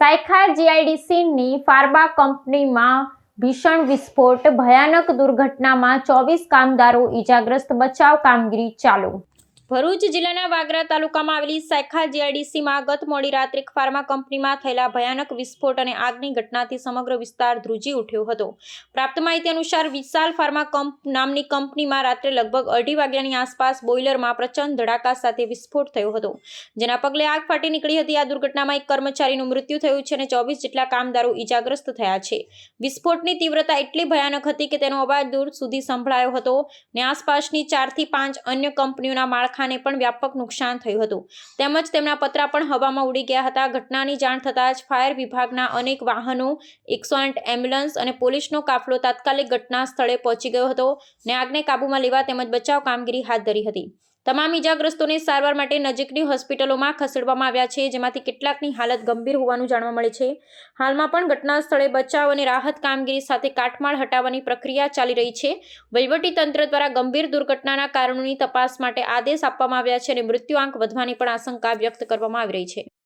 Saykha જીઆઈડીસીની pharma કંપનીમાં ભીષણ વિસ્ફોટ ભયાનક દુર્ઘટનામાં ચોવીસ કામદારો ઈજાગ્રસ્ત બચાવ કામગીરી ચાલુ. ભરૂચ જિલ્લાના વાગરા તાલુકામાં આવેલી સાયખા જીઆઈડીસીમાં ગત મોડી રાત્રે ફાર્મા કંપનીમાં થયેલા ભયાનક વિસ્ફોટ અને આગની ઘટનાથી સમગ્ર વિસ્તાર ધ્રુજી ઉઠ્યો હતો. પ્રાપ્ત માહિતી અનુસાર વિશાલ ફાર્મા કંપ નામની કંપનીમાં રાત્રે લગભગ અઢી વાગ્યાની આસપાસ બોઇલરમાં પ્રચંડ ધડાકા સાથે વિસ્ફોટ થયો હતો. જેના પગલે આગ ફાટી નીકળી હતી. આ દુર્ઘટનામાં એક કર્મચારીનું મૃત્યુ થયું છે અને ચોવીસ જેટલા કામદારો ઈજાગ્રસ્ત થયા છે. વિસ્ફોટની તીવ્રતા એટલી ભયાનક હતી કે તેનો અવાજ દૂર સુધી સંભળાયો હતો ને આસપાસની ચારથી પાંચ અન્ય કંપનીઓના માળખાને પણ વ્યાપક નુકસાન થયું હતું. તેમજ તેમના પતરા પણ હવામાં ઉડી ગયા હતા. ઘટનાની જાણ થતાં જ ફાયર વિભાગના અનેક વાહનો એકસો આઠ એમ્બ્યુલન્સ અને પોલીસનો કાફલો તાત્કાલિક ઘટના સ્થળે પહોંચી ગયો હતો ને આગને કાબૂમાં લેવા તેમજ બચાવ કામગીરી હાથ ધરી હતી. તમામ ઈજાગ્રસ્તોને સારવાર માટે નજીકની હોસ્પિટલોમાં ખસેડવામાં આવ્યા છે, જેમાંથી કેટલાકની હાલત ગંભીર હોવાનું જાણવા મળે છે. હાલમાં પણ ઘટના સ્થળે બચાવ અને રાહત કામગીરી સાથે કાટમાળ હટાવવાની પ્રક્રિયા ચાલી રહી છે. વહીવટી તંત્ર દ્વારા ગંભીર દુર્ઘટનાના કારણોની તપાસ માટે આદેશ આપવામાં આવ્યા છે અને મૃત્યુઆંક વધવાની પણ આશંકા વ્યક્ત કરવામાં આવી રહી છે.